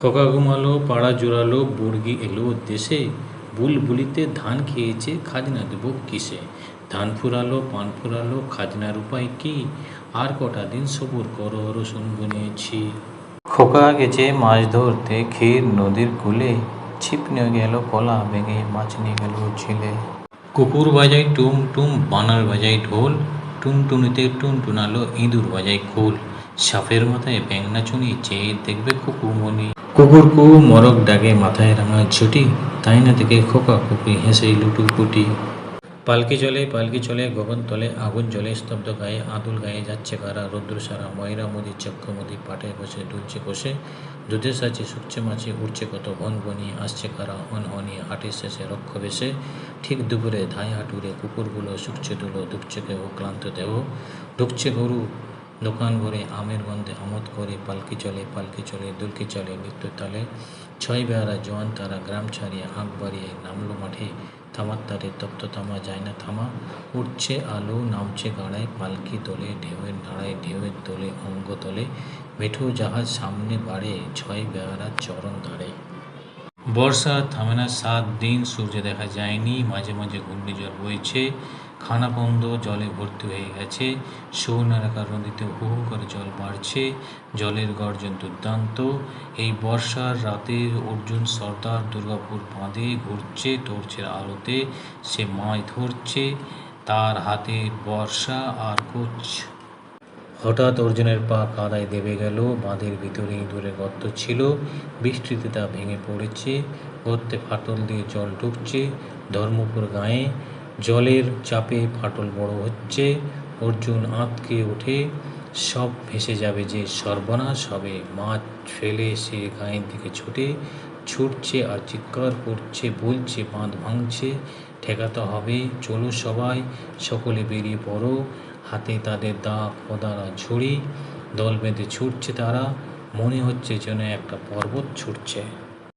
খোকা ঘুমালো পাড়া জোড়ালো বুড়গি এলো দেশে। বুলবুলিতে ধান খেয়েছে খাজনা দেবো কিসে? ধান ফুরালো, পান ফুরালো, খাজনার উপায় কি? আর কটা দিন সবুর করো রসুন বুনেছি খোকা গেছে মাছ ধরতে ক্ষীর নদীর কূলে। ছিপ নিয়ে গেল কলা ভেঙে মাছ নিয়ে গেল ছিলে কুকুর বাজায় টুম টুম, বানার বাজায় ঢোল। টুনটুনিতে টুনটুনালো ইঁদুর বাজায় খোল। সাপের মাথায় ব্যাংনা চুনি চেয়ে দেখবে কুকুমনি কুকুর কু মরক ডাকে মাথায় রাঙা ছুটি তাই না দেখে খোকা কুকুই হেসে লুটুপুটি পালকি চলে পালকি চলে, গগন তলে, আগুন জলে স্তব্ধ গায়ে আদুল গায়ে যাচ্ছে কারা, রৌদ্র সারা, ময়রা মুদি, চক্ষু চক্রমদি পাটে বসে, দুলছে কষে দুধে সাচে শুকছে মাছে উঠছে কত ঘন বনি, আসছে কারা অন অনি, হাটের শেষে রক্ষ বেশে ঠিক দুপুরে ধাই হাঁটুরে কুকুরগুলো শুকছে দুলো দুঃখছে কেউ ক্লান্ত দেহ, ঢুকছে গরু দোকান ঘরে আমের গন্ধে আমোদ করে, পালকি চলে পালকি চলে, দুলকি চলে নিত্য তালে। ছয় বেহারা জোয়ান তারা গ্রাম ছাড়িয়ে আঁক বাড়িয়ে নামলো মাঠে। থামার তারে তপ্ত থামা যায় না থামা। উঠছে আলো, নামছে গাড়ায়, পালকি তোলে, ঢেউয়ের নাড়ায়, ঢেউয়ের তোলে, অঙ্গ তোলে। মেঠো জাহাজ সামনে বাড়ে, ছয় বেহারা চরণ ধারে। বর্ষা থামে না, সাত দিন সূর্য দেখা যায়নি, মাঝে মাঝে ঘূর্ণিঝড় বইছে খানাপন্দ জলে ভর্তি হয়ে গেছে সৌনারাকার নদীতে হু হু করে জল বাড়ছে, জলের গর্জন দুর্দান্ত, এই বর্ষার রাতে অর্জুন সর্দার দুর্গাপুর বাঁধে ঘুরছে, টর্চের আলোতে সে মাছ ধরছে, তার হাতে বর্ষা আর কোচ হঠাৎ অর্জুনের পা কাদায় দেবে গেল, বাঁধের ভিতরে ইঁদুরের গর্ত ছিল, বৃষ্টিতে তা ভেঙে পড়েছে, গর্তে ফাটল দিয়ে জল ঢুকছে, ধর্মপুর গায়ে জলের চাপে ফাটল বড় হচ্ছে, অর্জুন আঁতকে ওঠে, সব ভেসে যাবে যে সর্বনাশ হবে, মাছ ফেলে সে গায়ের দিকে ছুটে, ছুটছে আর চিৎকার করছে, বলছে, বাঁধ ভাঙছে, ঠেকাতে হবে, চলো সবাই, সকলে বেরিয়ে পড়ো হাতে তাদের দা দাঁড়া ঝুড়ি, দল বেঁধে ছুটছে তারা, মনে হচ্ছে যেন একটা পর্বত ছুটছে।